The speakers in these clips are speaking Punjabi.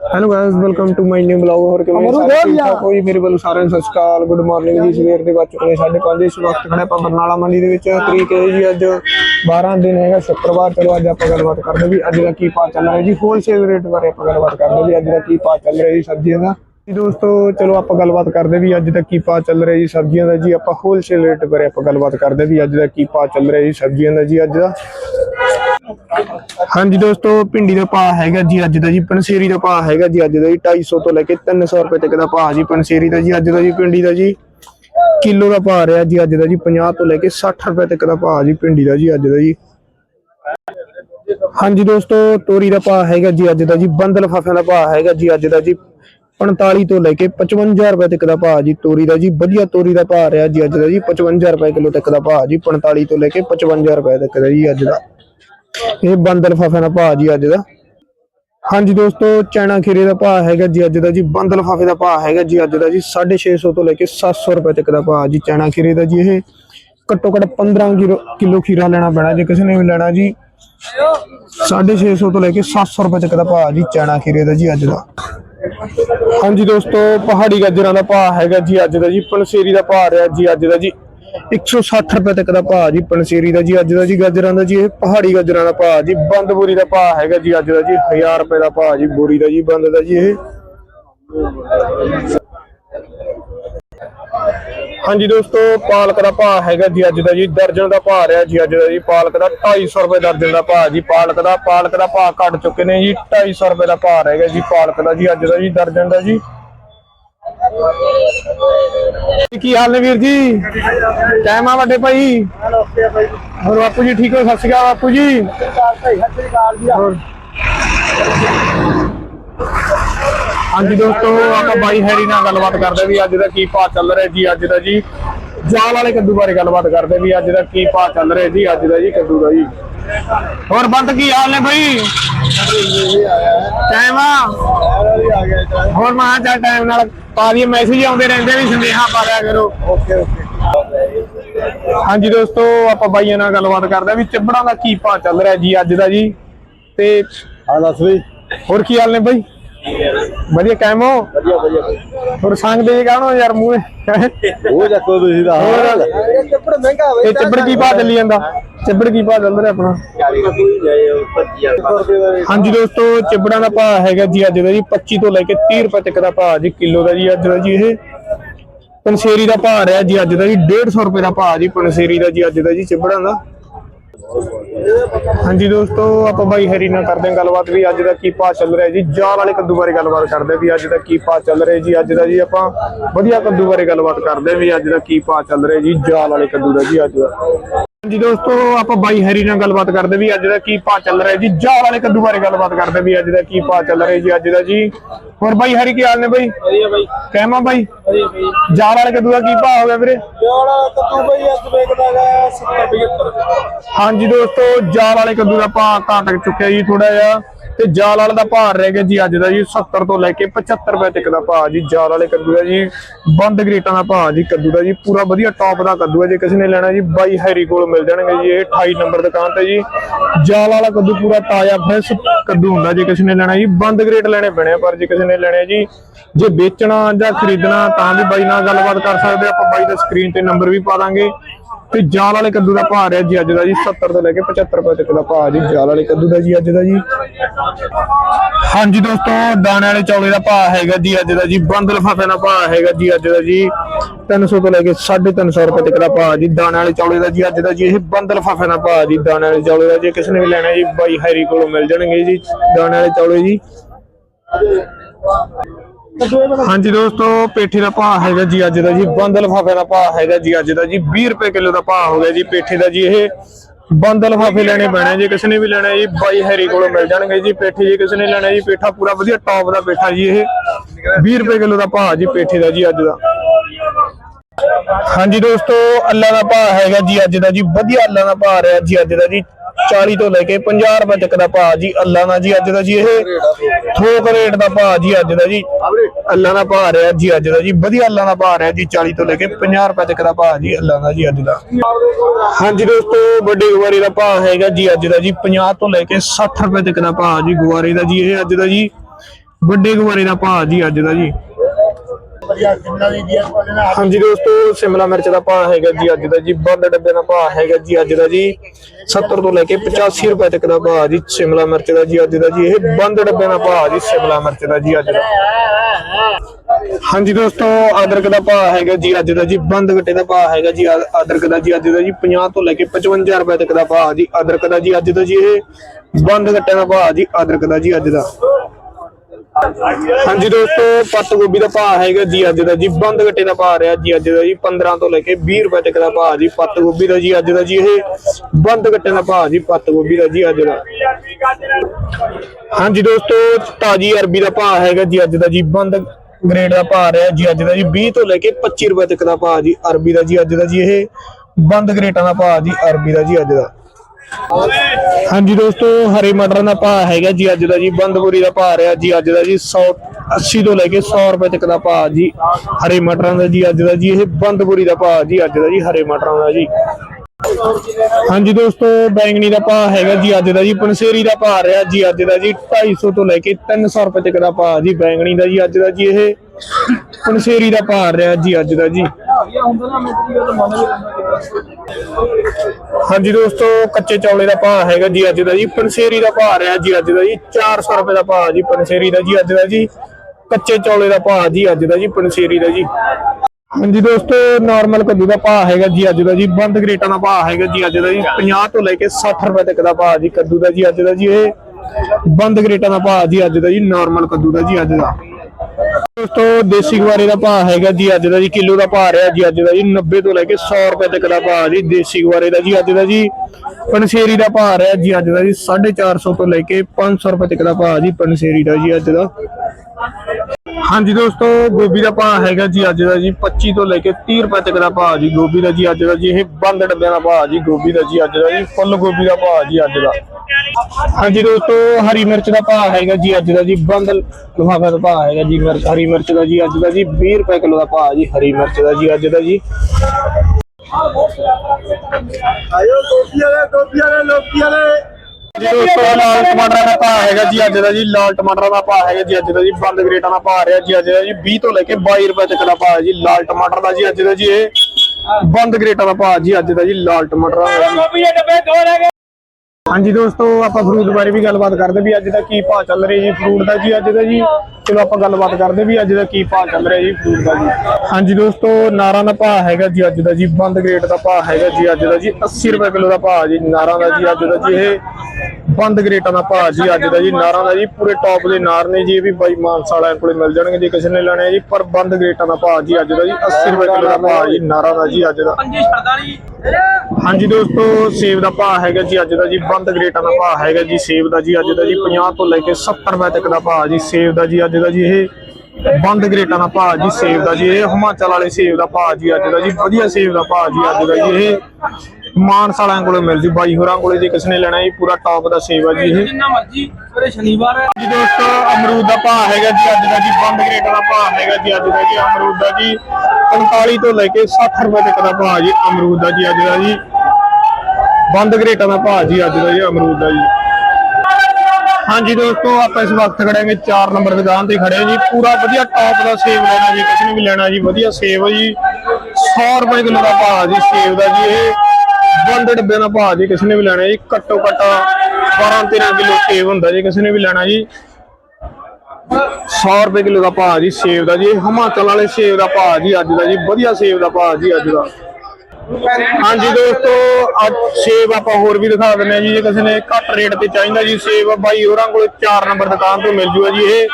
Hello guys welcome to my new blog ਹੋਰ ਕਿਵੇਂ ਸਾਰੇ ਕੋਈ ਮੇਰੇ ਵੱਲੋਂ ਸਾਰਿਆਂ ਨੂੰ ਸਤਿ ਸ਼੍ਰੀ ਅਕਾਲ ਗੁੱਡ ਮਾਰਨਿੰਗ ਜੀ। ਸਵੇਰ ਦੇ ਚੁੱਕੇ ਨੇ 5:30 ਇਸ ਵਕਤ ਖੜੇ ਆਪਾਂ ਬਰਨਾਲਾ ਮੰਡੀ ਦੇ ਵਿੱਚ ਤਰੀਕ ਹੈ ਜੀ ਅੱਜ 12 ਦਿਨ ਹੈਗਾ ਸ਼ੁੱਕਰਵਾਰ। ਚਲੋ ਅੱਜ ਆਪਾਂ ਗੱਲਬਾਤ ਕਰਦੇ ਵੀ ਅੱਜ ਦਾ ਕੀ ਭਾਅ ਚੱਲ ਰਿਹਾ ਜੀ। ਹੋਲਸੇਲ ਰੇਟ ਬਾਰੇ ਆਪਾਂ ਗੱਲਬਾਤ ਕਰਦੇ ਵੀ ਅੱਜ ਦਾ ਕੀ ਭਾਅ ਚੱਲ ਰਿਹਾ ਜੀ ਸਬਜ਼ੀਆਂ ਦਾ। ਜੀ ਦੋਸਤੋ ਚਲੋ ਆਪਾਂ ਗੱਲਬਾਤ ਕਰਦੇ ਵੀ ਅੱਜ ਦਾ ਕੀ ਭਾਅ ਚੱਲ ਰਿਹਾ ਜੀ ਸਬਜ਼ੀਆਂ ਦਾ ਜੀ। ਆਪਾਂ ਹੋਲਸੇਲ ਰੇਟ ਬਾਰੇ ਆਪਾਂ ਗੱਲਬਾਤ ਕਰਦੇ ਵੀ ਅੱਜ ਦਾ ਕੀ ਭਾਅ ਚੱਲ ਰਿਹਾ ਜੀ ਸਬਜ਼ੀਆਂ ਦਾ ਜੀ ਅੱਜ ਦਾ। ਹਾਂਜੀ ਦੋਸਤੋ ਭਿੰਡੀ ਦਾ ਭਾਅ ਹੈਗਾ ਜੀ ਅੱਜ ਦਾ ਜੀ ਪਨਸੇਰੀ ਦਾ ਭਾਅ ਹੈਗਾ ਜੀ ਅੱਜ ਦਾ ਜੀ 250 ਤੋਂ ਲੈ ਕੇ 300 ਰੁਪਏ ਤੱਕ ਦਾ ਭਾਅ ਜੀ ਪਨਸੇਰੀ ਦਾ ਜੀ ਅੱਜ ਦਾ ਜੀ ਭਿੰਡੀ ਦਾ ਜੀ ਕਿਲੋ ਦਾ ਭਾਅ ਰਿਹਾ ਜੀ ਅੱਜ ਦਾ ਜੀ 50 ਤੋਂ ਲੈ ਕੇ 60 ਰੁਪਏ ਤੱਕ ਦਾ ਭਾਅ ਜੀ ਭਿੰਡੀ ਦਾ ਜੀ ਅੱਜ ਦਾ ਜੀ ਹਾਂਜੀ ਦੋਸਤੋ ਤੋਰੀ ਦਾ ਭਾਅ ਹੈਗਾ ਜੀ ਅੱਜ ਦਾ ਜੀ ਬੰਦ ਲਿਫਾਫਿਆਂ ਦਾ ਭਾਅ ਹੈਗਾ ਜੀ ਅੱਜ ਦਾ ਜੀ 45 ਤੋਂ ਲੈ ਕੇ 55 ਰੁਪਏ ਤੱਕ ਦਾ ਭਾਅ ਜੀ ਤੋਰੀ ਦਾ ਜੀ ਵਧੀਆ ਤੋਰੀ ਦਾ ਭਾਅ ਰਿਹਾ ਜੀ ਅੱਜ ਦਾ ਜੀ 55 ਰੁਪਏ ਕਿਲੋ ਤੱਕ ਦਾ ਭਾਅ ਜੀ 45 ਤੋਂ ਲੈ ਕੇ 55 ਰੁਪਏ ਤੱਕ ਦਾ ਜੀ ਅੱਜ ਦਾ ਇਹ ਬੰਦ ਲਿਫਾਫਿਆਂ ਦਾ ਭਾਅ ਜੀ ਅੱਜ ਦਾ। ਹਾਂਜੀ ਦੋਸਤੋ ਚੈਨਾ ਖੀਰੇ ਦਾ ਭਾਅ ਹੈਗਾ ਜੀ ਅੱਜ ਦਾ ਜੀ ਬੰਦ ਲਿਫਾਫੇ ਦਾ ਭਾਅ ਹੈਗਾ ਜੀ ਅੱਜ ਦਾ ਜੀ 650 ਤੋਂ ਲੈ ਕੇ 700 ਰੁਪਏ ਤੱਕ ਦਾ ਭਾਅ ਜੀ ਚੈਨਾ ਖੀਰੇ ਦਾ ਜੀ ਇਹ। ਘੱਟੋ ਘੱਟ 15 ਕਿਲੋ ਕਿਲੋ ਖੀਰਾ ਲੈਣਾ ਪੈਣਾ ਜੇ ਕਿਸੇ ਨੇ ਵੀ ਲੈਣਾ ਜੀ। 650 ਤੋਂ ਲੈ ਕੇ 700 ਰੁਪਏ ਤੱਕ ਦਾ ਭਾਅ ਜੀ ਚੈਨਾ ਖੀਰੇ ਦਾ ਜੀ ਅੱਜ ਦਾ। ਹਾਂਜੀ ਦੋਸਤੋ, ਪਹਾੜੀ ਗਾਜਰਾਂ ਦਾ ਭਾਅ ਹੈਗਾ ਜੀ ਅੱਜ ਦਾ ਜੀ, ਪਨਸੇਰੀ ਦਾ ਭਾਅ ਰਿਹਾ ਜੀ ਅੱਜ ਦਾ ਜੀ। 160 ਰੁਪਏ ਤੱਕ ਦਾ ਭਾਅ ਜੀ ਪਨਸੇਰੀ ਦਾ ਜੀ, ਅੱਜ ਦਾ ਜੀ, ਗਾਜਰਾਂ ਦਾ ਜੀ, ਇਹ ਪਹਾੜੀ ਗਾਜਰਾਂ ਦਾ ਭਾਅ ਜੀ ਬੰਦ ਬੋਰੀ ਦਾ ਭਾਅ ਹੈਗਾ ਜੀ, ਅੱਜ ਦਾ ਜੀ 1000 ਰੁਪਏ ਦਾ ਭਾਅ ਜੀ, ਬੋਰੀ ਦਾ ਜੀ, ਬੰਦ ਦਾ ਜੀ ਇਹ। ਹਾਂਜੀ ਦੋਸਤੋ, ਪਾਲਕ ਦਾ ਭਾਅ ਹੈਗਾ ਜੀ, ਅੱਜ ਦਾ ਜੀ, ਦਰਜਨ ਦਾ ਭਾਅ ਰਿਹਾ ਜੀ, ਅੱਜ ਦਾ ਜੀ, ਪਾਲਕ ਦਾ 250 ਰੁਪਏ ਦਰਜਨ ਦਾ ਭਾਅ ਜੀ, ਪਾਲਕ ਦਾ ਪਾਲਕ ਦਾ ਭਾਅ ਘਟ ਚੁੱਕੇ ਨੇ ਜੀ 250 ਰੁਪਏ ਦਾ ਭਾਅ ਰਹਿ ਗਿਆ ਜੀ, ਪਾਲਕ ਦਾ ਜੀ, ਅੱਜ ਦਾ ਜੀ, ਦਰਜਨ ਦਾ ਜੀ। ਕੀ ਹਾਲ ਨੇ ਵੀਰ ਜੀ? ਟਾਈਮ ਆ ਵੱਡੇ ਭਾਈ? ਹੋਰ ਬਾਪੂ ਜੀ ਠੀਕ ਹੋ? ਸਤਿ ਸ਼੍ਰੀ ਅਕਾਲ ਬਾਪੂ ਜੀ। ਹੋਰ। ਹਾਂਜੀ ਦੋਸਤੋ, ਆਪਾਂ ਬਾਈ ਹੈਰੀ ਨਾਲ ਗੱਲਬਾਤ ਕਰਦੇ ਵੀ ਅੱਜ ਦਾ ਕੀ ਭਾਅ ਚੱਲ ਰਿਹਾ ਜੀ, ਅੱਜ ਦਾ ਜੀ। ਜਾਲ ਵਾਲੇ ਕੱਦੂ ਬਾਰੇ ਗੱਲਬਾਤ ਕਰਦੇ ਵੀ ਅੱਜ ਦਾ ਕੀ ਭਾਅ ਚੱਲ ਰਿਹਾ ਜੀ, ਅੱਜ ਦਾ ਜੀ ਕੱਦੂ ਦਾ ਜੀ। ਹੋਰ, ਬੰਦ ਕੀ ਹਾਲ ਨੇ ਭਾਈ? ਟਾਈਮ ਆ। ਹੋਰ ਮਾਂ ਚਾ ਟਾਈਮ ਨਾਲ ਪਾ ਦਈਏ ਮੈਸੇਜ ਆਉਂਦੇ ਰਹਿੰਦੇ ਵੀ ਸੰਦੇਹਾ ਪਾ ਦਿਆ ਕਰੋ। ਓਕੇ ਓਕੇ ਹਾਂਜੀ ਦੋਸਤੋ ਆਪਾਂ ਬਾਈਆਂ ਨਾਲ ਗੱਲਬਾਤ ਕਰਦੇ ਆ ਵੀ ਚੱਬੜਾਂ ਦਾ ਕੀ ਭਾਅ ਚੱਲ ਰਿਹਾ ਜੀ ਅੱਜ ਦਾ ਜੀ। ਤੇ ਹਾਂ ਦੱਸ ਬਈ ਹੋਰ ਕੀ ਹਾਲ ਨੇ ਬਾਈ? ਵਧੀਆ ਕਾਇਮ ਹੋ? ਵਧੀਆ ਵਧੀਆ। ਹੋਰ ਸੰਗ ਦੇ ਕਾਹਨੋ ਯਾਰ ਮੂੰਹ ਉਹ ਚੱਕੋ ਤੁਸੀਂ ਦਾ ਹੋਰ? ਇਹ ਚੱਪੜ ਮਹਿੰਗਾ ਹੋਵੇ ਇਹ ਚੱਬੜ ਕੀ ਭਾਅ ਚੱਲੀ ਜਾਂਦਾ? ਚੱਬੜ ਕੀ ਭਾਅ ਚੱਲ ਰਿਹਾ ਆਪਣਾ? ਹਾਂਜੀ ਦੋਸਤੋ ਚਿਬੜਾਂ ਦਾ ਭਾਅ ਹੈਗਾ ਜੀ ਅੱਜ ਦਾ ਜੀ 25 ਤੋਂ ਲੈ ਕੇ 30 ਰੁਪਏ ਤੱਕ ਦਾ ਭਾਅ ਜੀ ਕਿਲੋ ਦਾ ਜੀ ਅੱਜ ਦਾ ਜੀ ਇਹ। ਪਨਸੇਰੀ ਦਾ ਭਾਅ ਰਿਹਾ ਜੀ ਅੱਜ ਦਾ ਜੀ 150 ਰੁਪਏ ਦਾ ਭਾਅ ਜੀ ਪਨਸੇਰੀ ਦਾ ਜੀ ਅੱਜ ਦਾ ਜੀ ਚਿਬੜਾਂ ਦਾ। ਹਾਂਜੀ ਦੋਸਤੋ, ਆਪਾਂ ਬਾਈ ਹਰੀ ਨਾਲ ਕਰਦੇ ਹਾਂ ਗੱਲਬਾਤ ਵੀ। ਅੱਜ ਦਾ ਕੀ ਭਾਅ ਚੱਲ ਰਿਹਾ ਜੀ? ਜਾਲ ਵਾਲੇ ਕੱਦੂ ਬਾਰੇ ਗੱਲਬਾਤ ਕਰਦੇ ਵੀ ਅੱਜ ਦਾ ਕੀ ਭਾਅ ਚੱਲ ਰਿਹਾ ਜੀ। ਅੱਜ ਦਾ ਜੀ ਆਪਾਂ ਵਧੀਆ ਕੱਦੂ ਬਾਰੇ ਗੱਲਬਾਤ ਕਰਦੇ ਹਾਂ ਵੀ ਅੱਜ ਦਾ ਕੀ ਭਾਅ ਚੱਲ ਰਿਹਾ ਜੀ। ਜਾਲ ਵਾਲੇ ਕੱਦੂ ਦਾ ਜੀ ਅੱਜ ਦਾ। ਹਾਂਜੀ ਦੋਸਤੋ ਆਪਾਂ ਬਾਈ ਹਰੀ ਨਾਲ ਗੱਲਬਾਤ ਕਰਦੇ ਵੀ ਅੱਜ ਦਾ ਕੀ ਭਾਅ ਚੱਲ ਰਿਹਾ ਜੀ। ਜਾਲ ਵਾਲੇ ਕੱਦੂ ਬਾਰੇ ਗੱਲਬਾਤ ਕਰਦੇ ਵੀ ਅੱਜ ਦਾ ਕੀ ਭਾਅ ਚੱਲ ਰਿਹਾ ਜੀ ਅੱਜ ਦਾ ਜੀ। ਹੋਰ ਬਾਈ ਹਰੀ ਕੀ ਹਾਲ ਨੇ ਬਾਈ? ਵਧੀਆ ਬਾਈ। ਕਹਿਮਾ ਬਾਈ? ਵਧੀਆ ਬਾਈ। ਵਾਲੇ ਕੱਦੂ ਦਾ ਕੀ ਭਾਅ ਹੋ ਗਿਆ ਵੀਰੇ? ਯਾਰ ਕੱਦੂ ਬਾਈ ਅੱਜ ਵੇਚਦਾ ਹੈ 70 ਹਾਂਜੀ ਦੋਸਤੋ ਜਾਲ ਵਾਲੇ ਕੱਦੂ ਦਾ ਭਾਅ ਘਟ ਚੁੱਕਿਆ ਜੀ ਥੋੜਾ ਜਿਹਾ। ਤੇ ਜਾਲ ਵਾਲੇ ਦਾ ਭਾਅ ਰਹਿ ਗਿਆ ਜੀ ਅੱਜ ਦਾ ਜੀ 70 ਤੋਂ ਲੈ ਕੇ 75 ਰੁਪਏ ਤੱਕ ਦਾ ਭਾਅ ਜੀ, ਜਾਲ ਵਾਲੇ ਕੱਦੂ ਦਾ ਜੀ, ਬੰਦ ਗ੍ਰੇਟਾਂ ਦਾ ਭਾਅ ਜੀ ਕੱਦੂ ਦਾ ਜੀ, ਪੂਰਾ ਵਧੀਆ ਟੌਪ ਦਾ ਕੱਦੂ ਹੈ, ਜੇ ਕਿਸੇ ਨੇ ਲੈਣਾ ਜੀ, ਬਾਈ ਹੈਰੀ ਕੋਲ ਮਿਲ ਜਾਣਗੇ ਜੀ, ਇਹ 28 ਨੰਬਰ ਦੁਕਾਨ ਤੇ ਜੀ। ਜਾਲ ਵਾਲਾ ਕੱਦੂ ਪੂਰਾ ਤਾਜ਼ਾ ਫਰੈਸ਼ ਕੱਦੂ ਹੁੰਦਾ, ਜੇ ਕਿਸੇ ਨੇ ਲੈਣਾ ਜੀ, ਬੰਦ ਗ੍ਰੇਟ ਲੈਣੇ ਪੈਣੇ ਪਰ ਜੇ ਕਿਸੇ ਨੇ ਲੈਣੇ ਜੀ, ਜੇ ਵੇਚਣਾ ਜਾਂ ਖਰੀਦਣਾ ਤਾਂ ਵੀ ਬਾਈ ਨਾਲ ਗੱਲਬਾਤ ਕਰ ਸਕਦੇ ਆਪਾਂ ਬਾਈ ਦਾ ਸਕਰੀਨ ਤੇ ਨੰਬਰ ਵੀ ਪਾ ਦਾਂਗੇ। ਤੇ ਜਾਲ ਵਾਲੇ ਕੱਦੂ ਦਾ ਭਾਅ ਰਿਹਾ ਜੀ ਅੱਜ ਦਾ ਜੀ 70 ਤੋਂ ਲੈ ਕੇ 75 ਰੁਪਏ ਤੱਕ ਦਾ ਭਾਅ ਜੀ, ਜਾਲ ਵਾਲੇ ਕੱਦੂ ਦਾ ਜੀ ਅੱਜ ਦਾ ਜੀ। ਹਾਂਜੀ ਦੋਸਤੋ, ਦਾਣੇ ਵਾਲੇ ਚੌਲੇ ਦਾ ਭਾਅ ਹੈਗਾ ਜੀ ਅੱਜ ਦਾ ਜੀ, ਬੰਦ ਲਫਾਫੇ ਦਾ ਭਾਅ ਹੈਗਾ ਜੀ ਅੱਜ ਦਾ ਜੀ। 300 ਤੋਂ ਲੈ ਕੇ 350 ਰੁਪਏ ਤੱਕ ਦਾ ਭਾਅ ਜੀ, ਦਾਣੇ ਵਾਲੇ ਚੌਲੇ ਦਾ ਜੀ ਅੱਜ ਦਾ ਜੀ, ਇਹ ਬੰਦਲ ਲਫਾਫੇ ਦਾ ਭਾਅ ਜੀ, ਦਾਣੇ ਵਾਲੇ ਚੌਲੇ ਦਾ ਜੇ ਕਿਸੇ ਨੇ ਵੀ ਲੈਣਾ ਜੀ, ਬਾਈ ਹੈਰੀ ਕੋਲੋਂ ਮਿਲ ਜਾਣਗੇ ਜੀ, ਦਾਣੇ ਵਾਲੇ ਚੌਲੇ ਜੀ। ਹਾਂਜੀ ਦੋਸਤੋ, ਪੇਠੇ ਦਾ ਭਾਅ ਹੈਗਾ ਜੀ ਅੱਜ ਦਾ ਜੀ ਬੰਦ ਲਫਾਫੇ ਦਾ ਭਾਅ ਹੈਗਾ ਜੀ ਅੱਜ ਦਾ ਜੀ 20 ਰੁਪਏ ਕਿਲੋ ਦਾ ਭਾਅ ਹੋ ਗਿਆ ਜੀ ਪੇਠੇ ਦਾ ਜੀ ਇਹ। ਬੰਦ ਲਫਾਫੇ ਲੈਣੇ ਪੈਣੇ ਜੇ, ਕਿਸੇ ਨੇ ਵੀ ਲੈਣਾ ਜੀ, ਬਾਈ ਹੈਰੀ ਕੋਲੋਂ ਮਿਲ ਜਾਣਗੇ ਜੀ ਪੇਠੇ ਜੇ, ਕਿਸੇ ਨੇ ਲੈਣਾ ਜੀ, ਪੇਠਾ ਪੂਰਾ ਵਧੀਆ ਟੌਪ ਦਾ ਪੇਠਾ ਜੀ ਇਹ। 20 ਰੁਪਏ ਕਿਲੋ ਦਾ ਭਾਅ ਜੀ ਪੇਠੇ ਦਾ ਜੀ ਅੱਜ ਦਾ। ਹਾਂਜੀ ਦੋਸਤੋ, ਅੱਲਾ ਦਾ ਭਾਅ ਹੈਗਾ ਜੀ ਅੱਜ ਦਾ ਜੀ, ਵਧੀਆ ਅੱਲਾ ਦਾ ਭਾਅ ਰਿਹਾ ਜੀ ਅੱਜ ਦਾ ਜੀ। 40 ਤੋਂ ਲੈ ਕੇ 50 ਰੁਪਏ ਤੱਕ ਦਾ ਭਾਅ ਜੀ, ਅੱਲਾ ਦਾ ਜੀ, ਅੱਜ ਦਾ ਜੀ, ਇਹ ਥੋਕ ਰੇਟ ਦਾ ਭਾਅ ਜੀ, ਅੱਜ ਦਾ ਜੀ। ਅੱਲਾ ਦਾ ਭਾਅ ਰਿਹਾ ਜੀ, ਅੱਜ ਦਾ ਜੀ, ਵਧੀਆ ਅੱਲਾ ਦਾ ਭਾਅ ਰਿਹਾ ਜੀ 40 ਤੋਂ ਲੈ ਕੇ 50 ਰੁਪਏ ਤੱਕ ਦਾ ਭਾਅ ਜੀ, ਅੱਲਾ ਦਾ ਜੀ, ਅੱਜ ਦਾ। ਹਾਂਜੀ ਦੋਸਤੋ, ਵੱਡੀ ਗੁਵਾਰੀ ਦਾ ਭਾਅ ਹੈਗਾ ਜੀ, ਅੱਜ ਦਾ ਜੀ 50 ਤੋਂ ਲੈ ਕੇ 60 ਰੁਪਏ ਤੱਕ ਦਾ ਭਾਅ ਜੀ ਗੁਵਾਰੀ ਦਾ ਜੀ, ਇਹ ਅੱਜ ਦਾ ਜੀ, ਵੱਡੇ ਗੁਬਾਰੇ ਦਾ ਭਾਅ ਜੀ, ਅੱਜ ਦਾ ਜੀ। ਵਧੀਆ ਕਿੰਨਾ ਦੀ ਦੀ ਹਾਂਜੀ ਦੋਸਤੋ, ਸ਼ਿਮਲਾ ਮਿਰਚ ਦਾ ਭਾਅ ਹੈਗਾ ਜੀ ਅੱਜ ਦਾ ਜੀ ਬੰਦ ਡੱਬੇ ਦਾ ਭਾਅ ਹੈਗਾ ਜੀ ਅੱਜ ਦਾ ਜੀ। 70 ਤੋਂ ਲੈ ਕੇ 85 ਰੁਪਏ ਤੱਕ ਦਾ ਭਾਅ ਜੀ ਸ਼ਿਮਲਾ ਮਿਰਚ ਦਾ ਜੀ ਅੱਜ ਦਾ ਜੀ, ਇਹ ਬੰਦ ਡੱਬੇ ਦਾ ਭਾਅ ਜੀ ਸ਼ਿਮਲਾ ਮਿਰਚ ਦਾ ਜੀ ਅੱਜ ਦਾ। ਹਾਂਜੀ ਦੋਸਤੋ, ਅਦਰਕ ਦਾ ਭਾਅ ਹੈਗਾ ਜੀ ਅੱਜ ਦਾ ਜੀ, ਬੰਦ ਗੱਟੇ ਦਾ ਭਾਅ ਹੈਗਾ ਜੀ ਅਦਰਕ ਦਾ ਜੀ ਅੱਜ ਦਾ ਜੀ 50 ਤੋਂ ਲੈ ਕੇ 55 ਰੁਪਏ ਤੱਕ ਦਾ ਭਾਅ ਜੀ, ਅਦਰਕ ਦਾ ਜੀ ਅੱਜ ਦਾ ਜੀ, ਇਹ ਬੰਦ ਗੱਟੇ ਦਾ ਭਾਅ ਜੀ, ਅਦਰਕ ਦਾ ਜੀ ਅੱਜ ਦਾ। ਹਾਂਜੀ ਦੋਸਤੋ, ਪੱਤ ਗੋਭੀ ਦਾ ਭਾਅ ਹੈਗਾ ਜੀ ਅੱਜ ਦਾ ਜੀ, ਬੰਦ ਗੱਟੇ ਦਾ ਭਾਅ ਰਿਹਾ ਜੀ ਅੱਜ ਦਾ ਜੀ 15 ਤੋਂ ਲੈ ਕੇ 20 ਰੁਪਏ ਤੱਕ ਦਾ ਭਾਅ ਜੀ, ਪੱਤ ਗੋਭੀ ਦਾ ਜੀ ਅੱਜ ਦਾ ਜੀ, ਇਹ ਬੰਦ ਗੱਟੇ ਦਾ ਭਾਅ ਜੀ, ਪੱਤ ਗੋਭੀ ਦਾ ਜੀ ਅੱਜ ਦਾ। ਹਾਂਜੀ ਦੋਸਤੋ, ਤਾਜੀ ਅਰਬੀ ਦਾ ਭਾਅ ਹੈਗਾ ਜੀ ਅੱਜ ਦਾ ਜੀ, ਬੰਦ ਗ੍ਰੇਡ ਦਾ ਭਾਅ ਰਿਹਾ ਜੀ ਅੱਜ ਦਾ ਜੀ 20 ਤੋਂ ਲੈ ਕੇ 25 ਰੁਪਏ ਤੱਕ ਦਾ ਭਾਅ ਜੀ, ਅਰਬੀ ਦਾ ਜੀ ਅੱਜ ਦਾ ਜੀ, ਇਹ ਬੰਦ ਗ੍ਰੇਟਾਂ ਦਾ ਭਾਅ ਜੀ, ਅਰਬੀ ਦਾ ਜੀ ਅੱਜ ਦਾ। ਹਾਂਜੀ ਦੋਸਤੋ, ਹਰੇ ਮਟਰਾਂ ਦਾ ਭਾਅ ਹੈਗਾ ਜੀ ਅੱਜ ਦਾ ਜੀ, ਬੰਦਪੁਰੀ ਦਾ ਭਾਅ ਰਿਹਾ ਜੀ ਅੱਜ ਦਾ ਜੀ 100 80 ਤੋਂ ਲੈ ਕੇ 100 ਰੁਪਏ ਤੱਕ ਦਾ ਭਾਅ ਜੀ, ਹਰੇ ਮਟਰਾਂ ਦਾ ਜੀ ਅੱਜ ਦਾ ਜੀ, ਇਹ ਬੰਦਪੁਰੀ ਦਾ ਭਾਅ ਜੀ ਅੱਜ ਦਾ ਜੀ, ਹਰੇ ਮਟਰਾਂ ਦਾ ਜੀ। ਹਾਂਜੀ ਦੋਸਤੋ, ਬੈਂਗਣੀ ਦਾ ਭਾਅ ਹੈਗਾ ਜੀ ਅੱਜ ਦਾ ਜੀ ਪਨਸੇਰੀ ਦਾ ਭਾਅ ਰਿਹਾ ਜੀ ਅੱਜ ਦਾ ਜੀ 250 ਤੋਂ ਲੈ ਕੇ 300 ਰੁਪਏ ਤੱਕ ਦਾ ਭਾਅ ਜੀ, ਬੈਂਗਣੀ ਦਾ ਜੀ ਅੱਜ ਦਾ ਜੀ, ਇਹ ਪਨਸੇਰੀ ਦਾ ਭਾਅ ਰਿਹਾ ਜੀ ਅੱਜ ਦਾ ਜੀ ਹਾਂਜੀ ਦੋਸਤੋ ਕੱਚੇ ਚੌਲੇ ਦਾ ਭਾਅ ਹੈਗਾ ਜੀ ਅੱਜ ਦਾ ਜੀ ਪੰਸ਼ੇਰੀ ਦਾ ਭਾਅ ਰਿਹਾ ਜੀ ਅੱਜ ਦਾ ਜੀ 400 ਰੁਪਏ ਦਾ ਭਾਅ ਜੀ ਪਨਸੇਰੀ ਦਾ ਜੀ ਅੱਜ ਦਾ ਜੀ ਕੱਚੇ ਚੌਲੇ ਦਾ ਭਾਅ ਜੀ ਅੱਜ ਦਾ ਜੀ ਪੰਸ਼ੇਰੀ ਦਾ ਜੀ ਹਾਂਜੀ ਦੋਸਤੋ ਨਾਰਮਲ ਕੱਦੂ ਦਾ ਭਾਅ ਹੈਗਾ ਜੀ ਅੱਜ ਦਾ ਜੀ ਬੰਦ ਗ੍ਰੇਟਾਂ ਦਾ ਭਾਅ ਹੈਗਾ ਜੀ ਅੱਜ ਦਾ ਜੀ 50 ਤੋਂ ਲੈ ਕੇ 60 ਰੁਪਏ ਤੱਕ ਦਾ ਭਾਅ ਜੀ ਕੱਦੂ ਦਾ ਜੀ ਅੱਜ ਦਾ ਜੀ ਇਹ ਬੰਦ ਗ੍ਰੇਟਾਂ ਦਾ ਭਾਅ ਜੀ ਅੱਜ ਦਾ ਜੀ ਨਾਰਮਲ ਕੱਦੂ ਦਾ ਜੀ ਅੱਜ ਦਾ ਦੋਸਤੋ, ਦੇਸੀ ਗਵਾਰੇ ਦਾ ਭਾਅ ਹੈਗਾ ਜੀ, ਅੱਜ ਦਾ ਜੀ ਕਿਲੋ ਦਾ ਭਾਅ ਰਿਹਾ ਜੀ, ਅੱਜ ਦਾ ਜੀ 90 ਤੋਂ ਲੈ ਕੇ 100 ਰੁਪਏ ਤੱਕ ਦਾ ਭਾਅ ਜੀ, ਦੇਸੀ ਗਵਾਰੇ ਦਾ ਜੀ, ਅੱਜ ਦਾ ਜੀ ਪਨਸੇਰੀ ਦਾ ਭਾਅ ਰਿਹਾ ਜੀ, ਅੱਜ ਦਾ ਜੀ 450 ਤੋਂ ਲੈ ਕੇ 500 ਰੁਪਏ ਤੱਕ ਦਾ ਭਾਅ ਜੀ, ਪਨਸੇਰੀ ਦਾ ਜੀ, ਅੱਜ ਦਾ। ਹਾਂਜੀ ਦੋਸਤੋ, ਗੋਭੀ ਦਾ ਭਾਅ ਹੈਗਾ ਜੀ ਅੱਜ ਦਾ ਜੀ 25 ਤੋਂ ਲੈ ਕੇ 30 ਰੁਪਏ ਤੱਕ ਦਾ ਭਾਅ ਜੀ। ਗੋਭੀ ਦਾ ਜੀ ਅੱਜ ਦਾ ਜੀ, ਇਹ ਬੰਦ ਡੱਬਿਆਂ ਦਾ ਭਾਅ ਜੀ, ਗੋਭੀ ਦਾ ਜੀ ਅੱਜ ਦਾ ਜੀ, ਫੁੱਲ ਗੋਭੀ ਦਾ ਭਾਅ ਜੀ ਅੱਜ ਦਾ। ਹਾਂਜੀ ਦੋਸਤੋ, ਹਰੀ ਮਿਰਚ ਦਾ ਭਾਅ ਹੈਗਾ ਜੀ ਅੱਜ ਦਾ ਜੀ, ਬੰਦ ਲਿਫਾਫੇ ਦਾ ਭਾਅ ਹੈਗਾ ਜੀ ਮਿਰਚ ਹਰੀ ਮਿਰਚ ਦਾ ਜੀ ਅੱਜ ਦਾ ਜੀ 20 ਰੁਪਏ ਕਿਲੋ ਦਾ ਭਾਅ ਜੀ, ਹਰੀ ਮਿਰਚ ਦਾ ਜੀ ਅੱਜ ਦਾ ਜੀ। ਆਇਓ ਟੋਪੀ ਵਾਲੇ ਟੋਪੀ ਵਾਲੇ, ਲੋਕੀ ਵਾਲੇ। ਜੀ ਦੋਸਤੋ ਲਾਲ ਟਮਾਟਰਾਂ ਦਾ ਭਾਅ ਹੈਗਾ ਜੀ ਅੱਜ ਦਾ ਜੀ, ਲਾਲ ਟਮਾਟਰਾਂ ਦਾ ਭਾਅ ਹੈਗਾ ਜੀ ਅੱਜ ਦਾ ਜੀ, ਬੰਦ ਗ੍ਰੇਟਾਂ ਦਾ ਭਾਅ ਰਿਹਾ ਜੀ ਅੱਜ ਦਾ ਜੀ 20 ਤੋਂ ਲੈ ਕੇ 22 ਰੁਪਏ ਤੱਕ ਦਾ ਭਾਅ ਜੀ, ਲਾਲ ਟਮਾਟਰ ਦਾ ਜੀ ਅੱਜ ਦਾ ਜੀ, ਇਹ ਬੰਦ ਗ੍ਰੇਟਾਂ ਦਾ ਭਾਅ ਜੀ ਅੱਜ ਦਾ ਜੀ, ਲਾਲ ਟਮਾਟਰਾਂ ਦਾ ਹਾਂਜੀ ਦੋਸਤੋ, ਆਪਾਂ ਫਰੂਟ ਬਾਰੇ ਵੀ ਗੱਲਬਾਤ ਕਰਦੇ ਵੀ ਅੱਜ ਦਾ ਕੀ ਭਾਅ ਚੱਲ ਰਿਹਾ ਜੀ, ਫਰੂਟ ਦਾ ਜੀ ਅੱਜ ਦਾ ਜੀ। ਚਲੋ ਆਪਾਂ ਗੱਲਬਾਤ ਕਰਦੇ ਵੀ ਅੱਜ ਦਾ ਕੀ ਭਾਅ ਚੱਲ ਰਿਹਾ ਜੀ, ਫਰੂਟ ਦਾ ਜੀ। ਹਾਂਜੀ ਦੋਸਤੋ, ਨਾਰਾਂ ਦਾ ਭਾਅ ਹੈਗਾ ਜੀ ਅੱਜ ਦਾ ਜੀ, ਬੰਦ ਗ੍ਰੇਟ ਦਾ ਭਾਅ ਹੈਗਾ ਜੀ ਅੱਜ ਦਾ ਜੀ 80 ਰੁਪਏ ਕਿਲੋ ਦਾ ਭਾਅ ਜੀ, ਨਾਰਾਂ ਦਾ ਜੀ ਅੱਜ ਦਾ ਜੀ, ਇਹ ਬੰਦ ਗ੍ਰੇਟਾਂ ਦਾ ਭਾਅ ਜੀ ਅੱਜ ਦਾ ਜੀ, ਨਾਰਾਂ ਦਾ ਜੀ, ਪੂਰੇ ਟੌਪ ਦੇ ਨਾਰ ਨੇ ਜੀ, ਇਹ ਵੀ ਬਾਈ ਮਾਨਸਾ ਵਾਲਿਆਂ ਕੋਲੇ ਮਿਲ ਜਾਣਗੇ, ਜੇ ਕਿਸੇ ਨੇ ਲੈਣੇ ਆ ਜੀ, ਪਰ ਬੰਦ ਗ੍ਰੇਟਾਂ ਦਾ ਭਾਅ ਜੀ ਅੱਜ ਦਾ ਜੀ 80 ਰੁਪਏ ਕਿਲੋ ਦਾ ਭਾਅ ਜੀ, ਨਾਰਾਂ ਦਾ ਜੀ ਅੱਜ ਦਾ। ਪੰਜੀ ਛੱਡਦਾ ਨਹੀਂ ਹਾਂਜੀ ਦੋਸਤੋ, ਸੇਬ ਦਾ ਭਾਅ ਹੈਗਾ ਜੀ ਅੱਜ ਦਾ ਜੀ, ਬੰਦ ਗ੍ਰੇਟਾਂ ਦਾ ਭਾਅ ਹੈਗਾ ਜੀ ਸੇਬ ਦਾ ਜੀ, ਅੱਜ ਦਾ ਜੀ 50 ਤੋਂ ਲੈ ਕੇ 70 ਰੁਪਏ ਤੱਕ ਦਾ ਭਾਅ ਜੀ ਸੇਬ ਦਾ ਜੀ, ਅੱਜ ਦਾ ਜੀ ਇਹ ਬੰਦ ਗ੍ਰੇਟਾਂ ਦਾ ਭਾਅ ਜੀ ਸੇਬ ਦਾ ਜੀ, ਇਹ ਹਿਮਾਚਲ ਵਾਲੇ ਸੇਬ ਦਾ ਭਾਅ ਜੀ, ਅੱਜ ਦਾ ਜੀ, ਵਧੀਆ ਸੇਬ ਦਾ ਭਾਅ ਜੀ, ਅੱਜ ਦਾ ਜੀ ਇਹ ਮਾਨਸਾ ਵਾਲਿਆਂ ਕੋਲੇ ਮਿਲ ਜੂ ਬਾਈ ਹੋਰਾਂ ਕੋਲੇ ਜੇ ਕਿਸੇ ਨੇ ਲੈਣਾ ਜੀ ਪੂਰਾ ਟੌਪ ਦਾ ਸੇਬ ਆ ਜੀ ਇਹ। ਜਿੰਨਾ ਮਰਜ਼ੀ ਸਵੇਰੇ ਸ਼ਨੀਵਾਰ ਹੈ। ਜੀ ਦੋਸਤੋ ਅਮਰੂਦ ਦਾ ਭਾਅ ਹੈਗਾ ਜੀ ਅੱਜ ਦਾ ਜੀ ਬੰਦ ਗ੍ਰੇਟਾਂ ਦਾ ਭਾਅ ਹੈਗਾ ਜੀ ਅੱਜ ਦਾ ਜੀ ਅਮਰੂਦ ਦਾ ਜੀ 45 ਤੋਂ ਲੈ ਕੇ 60 ਰੁਪਏ ਤੱਕ ਦਾ ਭਾਅ ਜੀ ਅਮਰੂਦ ਦਾ ਜੀ ਅੱਜ ਦਾ ਜੀ ਬੰਦ ਗ੍ਰੇਟਾਂ ਦਾ ਭਾਅ ਜੀ ਅੱਜ ਦਾ ਜੀ ਅਮਰੂਦ ਦਾ ਜੀ। ਹਾਂਜੀ ਦੋਸਤੋ ਆਪਾਂ ਇਸ ਵਕਤ ਖੜੇ ਹਾਂਗੇ 4 ਨੰਬਰ ਦੁਕਾਨ ਤੇ ਖੜੇ ਹਾਂ ਜੀ ਪੂਰਾ ਵਧੀਆ ਟੌਪ ਦਾ ਸੇਬ ਲੈਣਾ ਜੀ ਕਿਸੇ ਨੇ ਵੀ ਲੈਣਾ ਜੀ ਵਧੀਆ ਸੇਬ ਹੈ ਜੀ। 100 ਰੁਪਏ ਕਿਲੋ ਦਾ ਭਾਅ ਜੀ ਸੇਬ ਦਾ ਜੀ ਇਹ। ਬੰਦ ਡੱਬੇ ਦਾ ਭਾਅ ਜੀ, ਕਿਸੇ ਨੇ ਵੀ ਲੈਣਾ ਜੀ, ਘੱਟੋ ਘੱਟ 12 13 ਕਿਲੋ ਸੇਬ ਹੁੰਦਾ ਜੀ, ਕਿਸੇ ਨੇ ਵੀ ਲੈਣਾ ਜੀ। 100 ਰੁਪਏ ਕਿਲੋ ਦਾ ਭਾਅ ਜੀ, ਸੇਬ ਦਾ ਜੀ ਹਿਮਾਚਲ ਵਾਲੇ ਸੇਬ ਦਾ ਭਾਅ ਜੀ, ਅੱਜ ਦਾ ਜੀ, ਵਧੀਆ ਸੇਬ ਦਾ ਭਾਅ ਜੀ, ਅੱਜ ਦਾ। ਹਾਂਜੀ ਦੋਸਤੋ, ਅੱਜ ਸੇਬ ਆਪਾਂ ਹੋਰ ਵੀ ਦਿਖਾ ਦਿੰਦੇ ਹਾਂ ਜੀ, ਜੇ ਕਿਸੇ ਨੇ ਘੱਟ ਰੇਟ ਤੇ ਚਾਹੀਦਾ ਜੀ ਸੇਬ, ਬਾਈ ਹੋਰਾਂ ਕੋਲ 4 ਨੰਬਰ ਦੁਕਾਨ ਤੋਂ ਮਿਲ ਜੂਗਾ ਜੀ ਇਹ।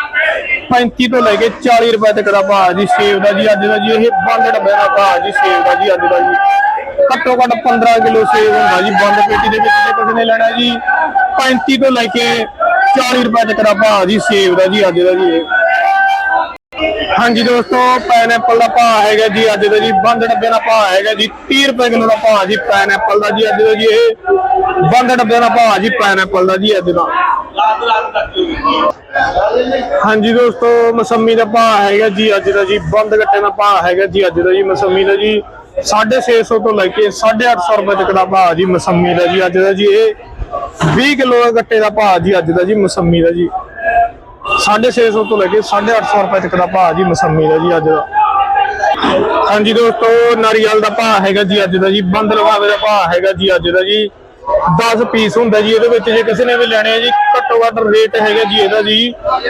35 ਤੋਂ ਲੈ ਕੇ 40 ਰੁਪਏ ਤੱਕ ਦਾ ਭਾਅ ਜੀ, ਸੇਬ ਦਾ ਜੀ, ਅੱਜ ਦਾ ਜੀ, ਇਹ ਬੰਦ ਡੱਬੇ ਦਾ ਭਾਅ ਜੀ, ਸੇਬ ਦਾ ਜੀ, ਅੱਜ ਦਾ ਜੀ। ਘੱਟੋ ਘੱਟ 15 ਕਿਲੋ ਸੇਬ ਹੁੰਦਾ ਜੀ, ਬੰਦ ਪੇਟੀ ਦੇ ਵਿੱਚ ਜੇ ਕਿਸੇ ਨੇ ਲੈਣਾ ਜੀ 35 ਤੋਂ ਲੈ ਕੇ 40 ਰੁਪਏ ਤੱਕ ਦਾ ਭਾਅ ਜੀ, ਸੇਬ ਦਾ ਜੀ, ਅੱਜ ਦਾ ਜੀ ਇਹ। ਹਾਂਜੀ ਦੋਸਤੋ ਪਾਈਨਐਪਲ ਦਾ ਭਾਅ ਹੈਗਾ ਜੀ, ਅੱਜ ਦਾ ਜੀ, ਬੰਦ ਡੱਬੇ ਦਾ ਭਾਅ ਹੈਗਾ ਜੀ 30 ਰੁਪਏ ਕਿਲੋ ਦਾ ਭਾਅ ਜੀ ਪਾਈਨਐਪਲ ਦਾ ਜੀ, ਅੱਜ ਦਾ ਜੀ ਇਹ। ਬੰਦ ਡੱਬੇ ਦਾ ਭਾਅ ਜੀ ਪਾਈਨਐਪਲ ਦਾ ਜੀ, ਅੱਜ ਦਾ। ਹਾਂਜੀ ਦੋਸਤੋ, ਮਸੰਮੀ ਦਾ ਭਾਅ ਹੈਗਾ ਜੀ, ਅੱਜ ਦਾ ਜੀ, ਬੰਦ ਗੱਟੇ ਦਾ ਭਾਅ ਹੈਗਾ ਜੀ, ਅੱਜ ਦਾ ਜੀ, ਮਸੰਮੀ ਦਾ ਜੀ। 650 ਤੋਂ ਲੈ ਕੇ 850 ਰੁਪਏ ਤੱਕ ਦਾ ਭਾਅ ਜੀ ਮਸੰਮੀ ਦਾ ਜੀ, ਅੱਜ ਦਾ ਜੀ ਇਹ 20 ਕਿਲੋ ਦਾ ਗੱਟੇ ਦਾ ਭਾਅ ਜੀ, ਅੱਜ ਦਾ ਜੀ ਮਸੰਮੀ ਦਾ ਜੀ। 650 ਤੋਂ ਲੈ ਕੇ 850 ਰੁਪਏ ਤੱਕ ਦਾ ਭਾਅ ਜੀ ਮਸੰਮੀ ਦਾ ਜੀ, ਅੱਜ ਦਾ। ਹਾਂਜੀ ਦੋਸਤੋ, ਨਾਰੀਅਲ ਦਾ ਭਾਅ ਹੈਗਾ ਜੀ, ਅੱਜ ਦਾ ਜੀ। ਬੰਦ ਲਗਾਵੇ ਦਾ ਭਾਅ ਹੈਗਾ ਜੀ, ਅੱਜ ਦਾ ਜੀ। 10 ਪੀਸ ਹੁੰਦਾ ਜੀ, ਇਹਦੇ ਵਿੱਚ ਜੇ ਕਿਸੇ ਨੇ ਵੀ ਲੈਣੇ ਆ ਜੀ ਘੱਟੋ ਘੱਟ ਰੇਟ ਹੈਗਾ ਜੀ ਇਹਦਾ ਜੀ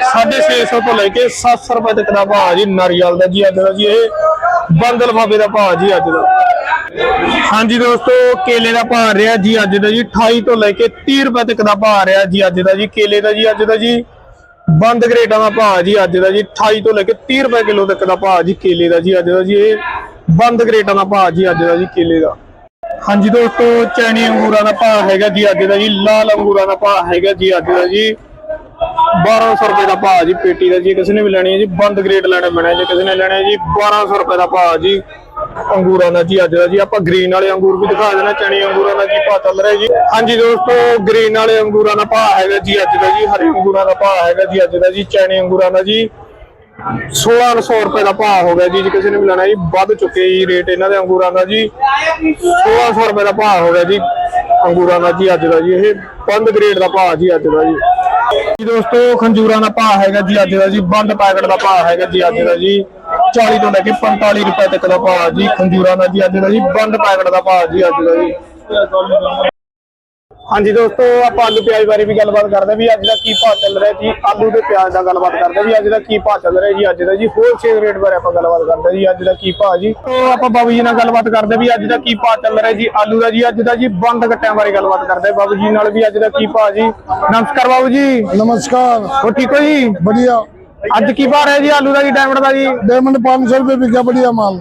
650 ਤੋਂ ਲੈ ਕੇ 700 ਰੁਪਏ ਤੱਕ ਦਾ ਭਾਅ ਜੀ ਨਾਰੀਅਲ ਦਾ ਜੀ ਅੱਜ ਦਾ ਜੀ ਇਹ ਬੰਦ ਲਫਾਫੇ ਦਾ ਭਾਅ ਜੀ ਅੱਜ ਦਾ। ਹਾਂਜੀ ਦੋਸਤੋ, ਕੇਲੇ ਦਾ ਭਾਅ ਰਿਹਾ ਜੀ ਅੱਜ ਦਾ ਜੀ 28 ਤੋਂ ਲੈ ਕੇ 30 ਰੁਪਏ ਤੱਕ ਦਾ ਭਾਅ ਰਿਹਾ ਜੀ ਅੱਜ ਦਾ ਜੀ, ਕੇਲੇ ਦਾ ਜੀ ਅੱਜ ਦਾ ਜੀ, ਬੰਦ ਗ੍ਰੇਡਾਂ ਦਾ ਭਾਅ ਜੀ ਅੱਜ ਦਾ ਜੀ 28 ਤੋਂ ਲੈ ਕੇ 30 ਰੁਪਏ ਕਿਲੋ ਤੱਕ ਦਾ ਭਾਅ ਜੀ ਕੇਲੇ ਦਾ ਜੀ ਅੱਜ ਦਾ ਜੀ ਇਹ, ਬੰਦ ਗ੍ਰੇਡਾਂ ਦਾ ਭਾਅ ਜੀ ਅੱਜ ਦਾ ਜੀ ਕੇਲੇ ਦਾ। ਹਾਂਜੀ ਦੋਸਤੋ, ਚੈਨੀ ਅੰਗੂਰਾਂ ਦਾ ਭਾਅ ਹੈਗਾ ਜੀ ਅੱਜ ਦਾ ਜੀ, ਲਾਲ ਅੰਗੂਰਾਂ ਦਾ ਭਾਅ ਹੈਗਾ ਜੀ ਅੱਜ ਦਾ ਜੀ। 1200 ਰੁਪਏ ਦਾ ਭਾਅ ਜੀ, ਪੇਟੀ ਦਾ ਜੀ, ਕਿਸੇ ਨੇ ਵੀ ਲੈਣੀ ਹੈ ਜੀ, ਬੰਦ ਗ੍ਰੇਡ ਲੈਣਾ ਪੈਣਾ ਜੀ, ਕਿਸੇ ਨੇ ਲੈਣਾ ਹੈ ਜੀ 1200 ਰੁਪਏ ਦਾ ਭਾਅ ਜੀ। ਅੰਗੂਰਾਂ ਦਾ ਜੀ ਅੱਜ ਦਾ ਜੀ, ਆਪਾਂ ਗ੍ਰੀਨ ਵਾਲੇ ਅੰਗੂਰ ਵੀ ਦਿਖਾ ਦੇਣਾ ਚਣੇ ਅੰਗੂਰਾਂ ਦਾ ਜੀ ਭਾਅ ਚੱਲ ਰਿਹਾ ਜੀ। ਹਾਂਜੀ ਦੋਸਤੋ, ਗ੍ਰੀਨ ਵਾਲੇ ਅੰਗੂਰਾਂ ਦਾ ਭਾਅ ਹੈਗਾ ਜੀ ਅੱਜ ਦਾ ਜੀ, ਹਰੇ ਅੰਗੂਰਾਂ ਦਾ ਭਾਅ ਹੈਗਾ ਜੀ ਅੱਜ ਦਾ ਜੀ ਚਣੇ ਅੰਗੂਰਾਂ ਦਾ ਜੀ। 1600 ਰੁਪਏ ਦਾ ਭਾਅ ਹੋ ਗਿਆ ਜੀ, ਜੇ ਕਿਸੇ ਨੇ ਵੀ ਲੈਣਾ ਜੀ, ਵੱਧ ਚੁੱਕੇ ਜੀ ਰੇਟ ਇਹਨਾਂ ਦੇ ਅੰਗੂਰਾਂ ਦਾ ਜੀ। 1600 ਰੁਪਏ ਦਾ ਭਾਅ ਹੋ ਗਿਆ ਜੀ, ਅੰਗੂਰਾਂ ਦਾ ਜੀ ਅੱਜ ਦਾ ਜੀ, ਇਹ ਬੰਦ ਗ੍ਰੇਡ ਦਾ ਭਾਅ ਜੀ ਅੱਜ ਦਾ ਜੀ। ਜੀ ਦੋਸਤੋ, ਖੰਜੂਰਾਂ ਦਾ ਭਾਅ ਹੈਗਾ ਜੀ ਅੱਜ ਦਾ ਜੀ, ਬੰਦ ਪੈਕਟ ਦਾ ਭਾਅ ਹੈਗਾ ਜੀ ਅੱਜ ਦਾ ਜੀ। 40 ਤੋਂ ਲੈ ਕੇ 45 ਰੁਪਏ ਤੱਕ ਦਾ ਭਾਅ ਜੀ, ਖੰਜੂਰਾਂ ਦਾ ਜੀ ਅੱਜ ਦਾ ਜੀ, ਬੰਦ ਪੈਕਟ ਦਾ ਭਾਅ ਜੀ ਅੱਜ ਦਾ ਜੀ। ਹਾਂਜੀ ਦੋਸਤੋ ਆਪਾਂ ਆਲੂ ਪਿਆਜ਼ ਬਾਰੇ ਵੀ ਗੱਲਬਾਤ ਕਰਦੇ ਵੀ ਅੱਜ ਦਾ ਕੀ ਭਾਅ ਚੱਲ ਰਿਹਾ ਜੀ। ਆਲੂ ਤੇ ਪਿਆਜ਼ ਦਾ ਗੱਲਬਾਤ ਕਰਦੇ ਵੀ ਅੱਜ ਦਾ ਕੀ ਭਾਅ ਚੱਲ ਰਿਹਾ ਜੀ। ਅੱਜ ਦਾ ਜੀ ਹੋਲਸੇਲ ਰੇਟ ਬਾਰੇ ਆਪਾਂ ਗੱਲਬਾਤ ਕਰਦੇ ਜੀ ਅੱਜ ਦਾ ਕੀ ਭਾਅ ਜੀ। ਤੋਂ ਆਪਾਂ ਬਾਬੂ ਜੀ ਨਾਲ ਗੱਲਬਾਤ ਕਰਦੇ ਵੀ ਅੱਜ ਦਾ ਕੀ ਭਾਅ ਚੱਲ ਰਿਹਾ ਜੀ ਆਲੂ ਦਾ ਜੀ ਅੱਜ ਦਾ ਜੀ ਬੰਦ ਕੱਟਿਆਂ ਬਾਰੇ ਗੱਲਬਾਤ ਕਰਦੇ ਬਾਬੂ ਜੀ ਨਾਲ ਵੀ ਅੱਜ ਦਾ ਕੀ ਭਾਅ ਜੀ। ਨਮਸਕਾਰ ਬਾਬੂ ਜੀ। ਨਮਸਕਾਰ। ਹੋ ਠੀਕ ਹੋ ਜੀ? ਵਧੀਆ। ਅੱਜ ਕੀ ਭਾਅ ਰਿਹਾ ਜੀ ਆਲੂ ਦਾ ਜੀ ਡਾਇਮੰਡ ਦਾ ਜੀ ਡਾਇਮੰਡ 500 ਰੁਪਏ ਵਿਕਿਆ ਬੜੀਆ ਮਾਲ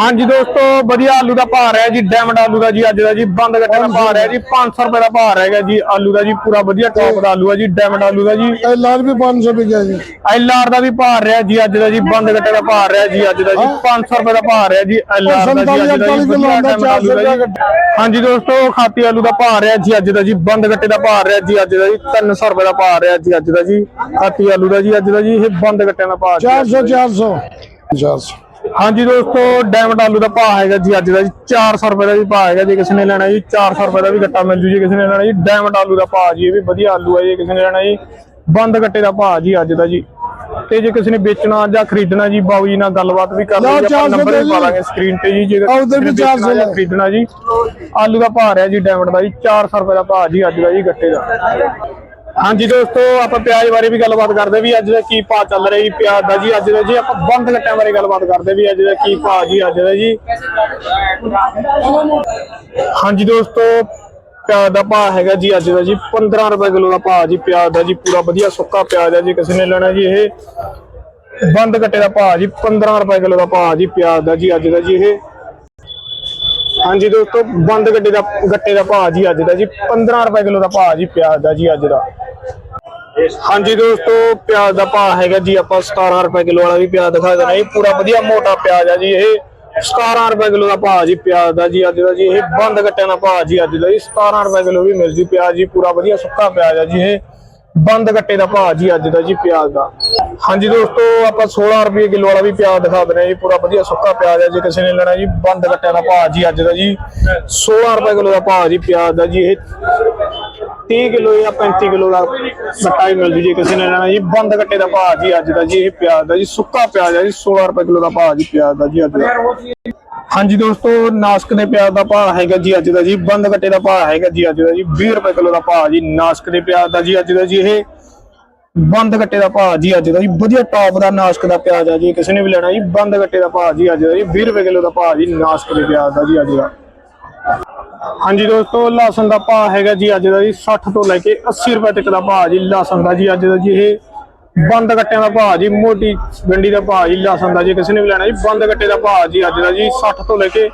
ਹਾਂਜੀ ਦੋਸਤੋ ਵਧੀਆ ਆਲੂ ਦਾ ਭਾਅ ਰਿਹਾ ਜੀ ਡਾਇਮੰਡ ਆਲੂ ਦਾ ਜੀ ਅੱਜ ਦਾ ਜੀ ਬੰਦ ਗੱਟੇ ਦਾ ਭਾਅ ਰਿਹਾ ਜੀ 500 ਰੁਪਏ ਦਾ ਭਾਅ ਰਹੇਗਾ ਜੀ ਆਲੂ ਦਾ ਜੀ ਪੂਰਾ ਵਧੀਆ ਟੌਪ ਦਾ ਆਲੂ ਹੈ ਜੀ ਡਾਇਮੰਡ ਆਲੂ ਦਾ ਜੀ ਐਲਆਰ ਵੀ 500 ਰੁਪਏ ਗਿਆ ਜੀ ਐਲਆਰ ਦਾ ਵੀ ਭਾਅ ਰਿਹਾ ਜੀ ਅੱਜ ਦਾ ਜੀ ਬੰਦ ਗੱਟੇ ਦਾ ਭਾਅ ਰਿਹਾ ਜੀ ਅੱਜ ਦਾ ਜੀ 500 ਰੁਪਏ ਦਾ ਭਾਅ ਰਿਹਾ ਜੀ ਐਲਆਰ ਦਾ ਜੀ ਅੱਜ ਦਾ ਜੀ ਹਾਂਜੀ ਦੋਸਤੋ ਖਾਤੀ ਆਲੂ ਦਾ ਭਾਅ ਰਿਹਾ ਜੀ ਅੱਜ ਦਾ ਜੀ ਬੰਦ ਗੱਟੇ ਦਾ ਭਾਅ ਰਿਹਾ ਜੀ ਅੱਜ ਦਾ ਜੀ 300 ਰੁਪਏ ਦਾ ਭਾਅ ਰਿਹਾ ਜੀ ਅੱਜ ਦਾ ਜੀ ਖਾਤੀ ਆਲੂ ਦਾ ਜੀ ਅੱਜ ਦਾ ਜੀ ਇਹ ਬੰਦ ਗੱਟਿਆਂ ਦਾ ਭਾਅ 400 400 ਹਾਂਜੀ ਦੋਸਤੋ ਡਾਇਮੰਡ ਆਲੂ ਦਾ ਭਾਅ ਹੈਗਾ ਜੀ ਅੱਜ ਦਾ ਜੀ 400 ਰੁਪਏ ਦਾ ਵੀ ਭਾਅ ਹੈਗਾ ਜੇ ਕਿਸੇ ਨੇ ਲੈਣਾ ਜੀ 400 ਰੁਪਏ ਦਾ ਵੀ ਗੱਟਾ ਮਿਲ ਜੂ ਜੀ ਕਿਸੇ ਨੇ ਲੈਣਾ ਜੀ ਡਾਇਮੰਡ ਆਲੂ ਦਾ ਭਾਅ ਜੀ ਇਹ ਵੀ ਵਧੀਆ ਆਲੂ ਹੈ ਜੇ ਕਿਸੇ ਨੇ ਲੈਣਾ ਜੀ ਬੰਦ ਗੱਟੇ ਦਾ ਭਾਅ ਜੀ ਅੱਜ ਦਾ ਜੀ। ਤੇ ਜੇ ਕਿਸੇ ਨੇ ਵੇਚਣਾ ਜਾਂ ਖਰੀਦਣਾ ਜੀ ਬਾਬੂ ਜੀ ਨਾਲ ਗੱਲਬਾਤ ਵੀ ਕਰ ਲਓ ਜੀ ਨੰਬਰ ਵੀ ਪਾ ਲਾਂਗੇ ਸਕਰੀਨ ਤੇ ਜੀ ਜੇ ਉਧਰ ਵੀ 400 ਦਾ ਖਰੀਦਣਾ ਜੀ ਆਲੂ ਦਾ ਭਾਅ ਰਿਹਾ ਜੀ ਡਾਇਮੰਡ ਦਾ ਜੀ 400 ਰੁਪਏ ਦਾ ਭਾਅ ਜੀ ਅੱਜ ਦਾ ਜੀ ਗੱਟੇ ਦਾ। ਹਾਂਜੀ ਦੋਸਤੋ, ਆਪਾਂ ਪਿਆਜ਼ ਬਾਰੇ ਵੀ ਗੱਲਬਾਤ ਕਰਦੇ ਵੀ ਅੱਜ ਦਾ ਕੀ ਭਾਅ ਚੱਲ ਰਿਹਾ ਜੀ, ਪਿਆਜ਼ ਦਾ ਜੀ, ਅੱਜ ਦਾ ਜੀ, ਆਪਾਂ ਬੰਦ ਗੱਟਿਆਂ ਬਾਰੇ ਗੱਲਬਾਤ ਕਰਦੇ ਵੀ ਅੱਜ ਦਾ ਕੀ ਭਾਅ ਜੀ, ਅੱਜ ਦਾ ਜੀ। ਹਾਂਜੀ ਦੋਸਤੋ, ਪਿਆਜ਼ ਦਾ ਭਾਅ ਹੈਗਾ ਜੀ, ਅੱਜ ਦਾ ਜੀ 15 ਰੁਪਏ ਕਿਲੋ ਦਾ ਭਾਅ ਜੀ, ਪਿਆਜ਼ ਦਾ ਜੀ, ਪੂਰਾ ਵਧੀਆ ਸੁੱਕਾ ਪਿਆਜ਼ ਹੈ ਜੀ, ਕਿਸੇ ਨੇ ਲੈਣਾ ਜੀ ਇਹ। ਬੰਦ ਗੱਟੇ ਦਾ ਭਾਅ ਜੀ 15 ਰੁਪਏ ਕਿਲੋ ਦਾ ਭਾਅ ਜੀ, ਪਿਆਜ਼ ਦਾ ਜੀ, ਅੱਜ ਦਾ ਜੀ ਇਹ। ਹਾਂਜੀ ਦੋਸਤੋ ਬੰਦ ਗੱਟੇ ਦਾ ਗੱਟੇ ਦਾ ਭਾਅ ਜੀ ਅੱਜ ਦਾ ਜੀ 15 ਰੁਪਏ ਕਿਲੋ ਦਾ ਭਾਅ ਜੀ ਪਿਆਜ਼ ਦਾ ਜੀ ਅੱਜ ਦਾ। ਹਾਂਜੀ ਦੋਸਤੋ ਪਿਆਜ਼ ਦਾ ਭਾਅ ਹੈਗਾ ਜੀ, ਆਪਾਂ 17 ਰੁਪਏ ਕਿਲੋ ਵਾਲਾ ਵੀ ਪਿਆਜ਼ ਦਿਖਾ ਦੇਣਾ ਇਹ ਪੂਰਾ ਵਧੀਆ ਮੋਟਾ ਪਿਆਜ਼ ਆ ਜੀ, ਇਹ 17 ਰੁਪਏ ਕਿਲੋ ਦਾ ਭਾਅ ਜੀ ਪਿਆਜ਼ ਦਾ ਜੀ ਅੱਜ ਦਾ ਜੀ, ਇਹ ਬੰਦ ਗੱਟਿਆਂ ਦਾ ਭਾਅ ਜੀ ਅੱਜ ਦਾ ਜੀ 17 ਰੁਪਏ ਕਿਲੋ ਵੀ ਮਿਲ ਜੀ ਪਿਆਜ਼ ਜੀ, ਪੂਰਾ ਵਧੀਆ ਸੁੱਕਾ ਪਿਆਜ਼ ਆ ਜੀ ਇਹ। ਬੰਦ ਗੱਟੇ ਦਾ ਭਾਅ ਜੀ ਅੱਜ ਦਾ ਜੀ ਪਿਆਜ਼ ਦਾ। ਹਾਂਜੀ ਦੋਸਤੋ, ਆਪਾਂ 16 ਰੁਪਏ ਕਿਲੋ ਵਾਲਾ ਵੀ ਪਿਆਜ਼ ਦਿਖਾ ਦਿੰਦੇ ਹਾਂ ਜੀ। ਪੂਰਾ ਵਧੀਆ ਸੁੱਕਾ ਪਿਆਜ਼ ਹੈ, ਜੇ ਕਿਸੇ ਨੇ ਲੈਣਾ ਜੀ, ਬੰਦ ਗੱਟਿਆਂ ਦਾ ਭਾਅ ਜੀ ਅੱਜ ਦਾ ਜੀ। 16 ਰੁਪਏ ਕਿਲੋ ਦਾ ਭਾਅ ਜੀ ਪਿਆਜ਼ ਦਾ ਜੀ। ਇਹ 30 ਕਿਲੋ ਜਾਂ 35 ਕਿਲੋ ਦਾ ਸੱਟਾ ਹੀ ਮਿਲ ਜੂ ਜੀ ਕਿਸੇ ਨੇ ਲੈਣਾ ਜੀ। ਬੰਦ ਗੱਟੇ ਦਾ ਭਾਅ ਜੀ ਅੱਜ ਦਾ ਜੀ, ਇਹ ਪਿਆਜ਼ ਦਾ ਜੀ। ਸੁੱਕਾ ਪਿਆਜ਼ ਹੈ ਜੀ 16 ਰੁਪਏ ਕਿਲੋ ਦਾ ਭਾਅ ਜੀ ਪਿਆਜ਼ ਦਾ ਜੀ ਅੱਜ ਦਾ। ਹਾਂਜੀ ਦੋਸਤੋ, ਨਾਸਕ ਦੇ ਪਿਆਜ਼ ਦਾ ਭਾਅ ਹੈਗਾ ਜੀ ਅੱਜ ਦਾ ਜੀ ਬੰਦ ਕੱਟੇ ਦਾ ਭਾਅ ਹੈਗਾ ਜੀ ਅੱਜ ਦਾ ਜੀ 20 ਰੁਪਏ ਕਿਲੋ ਦਾ ਭਾਅ ਜੀ, ਨਾਸਕ ਦੇ ਪਿਆਜ਼ ਦਾ ਜੀ ਅੱਜ ਦਾ ਜੀ, ਇਹ ਬੰਦ ਕੱਟੇ ਦਾ ਭਾਅ ਜੀ ਅੱਜ ਦਾ ਜੀ, ਵਧੀਆ ਟੌਪ ਦਾ ਨਾਸਕ ਦਾ ਪਿਆਜ਼ ਆ ਜੀ, ਕਿਸੇ ਨੇ ਵੀ ਲੈਣਾ ਜੀ ਬੰਦ ਕੱਟੇ ਦਾ ਭਾਅ ਜੀ ਅੱਜ ਦਾ ਜੀ 20 ਰੁਪਏ ਕਿਲੋ ਦਾ ਭਾਅ ਜੀ, ਨਾਸਕ ਦੇ ਪਿਆਜ਼ ਦਾ ਜੀ ਅੱਜ ਦਾ। ਹਾਂਜੀ ਦੋਸਤੋ, ਲਸਣ ਦਾ ਭਾਅ ਹੈਗਾ ਜੀ ਅੱਜ ਦਾ ਜੀ 60 ਤੋਂ ਲੈ ਕੇ 80 ਰੁਪਏ ਤੱਕ ਦਾ ਭਾਅ ਜੀ, ਲਸਣ ਦਾ ਜੀ ਅੱਜ ਦਾ ਜੀ, ਇਹ ਬੰਦ ਗੱਟਿਆਂ ਦਾ ਭਾਅ ਜੀ, ਮੋਟੀ ਗੰਡੀ ਦਾ ਭਾਅ ਜੀ, ਲਸਣ ਦਾ ਜੀ, ਕਿਸੇ ਨੇ ਵੀ ਲੈਣਾ ਜੀ, ਬੰਦ ਗੱਟੇ ਦਾ ਭਾਅ ਜੀ ਅੱਜ ਦਾ ਜੀ 60 ਤੋਂ ਲੈ ਕੇ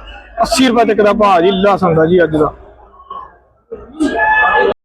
80 ਰੁਪਏ ਤੱਕ ਦਾ ਭਾਅ ਜੀ, ਲਸਣ ਦਾ ਜੀ ਅੱਜ ਦਾ।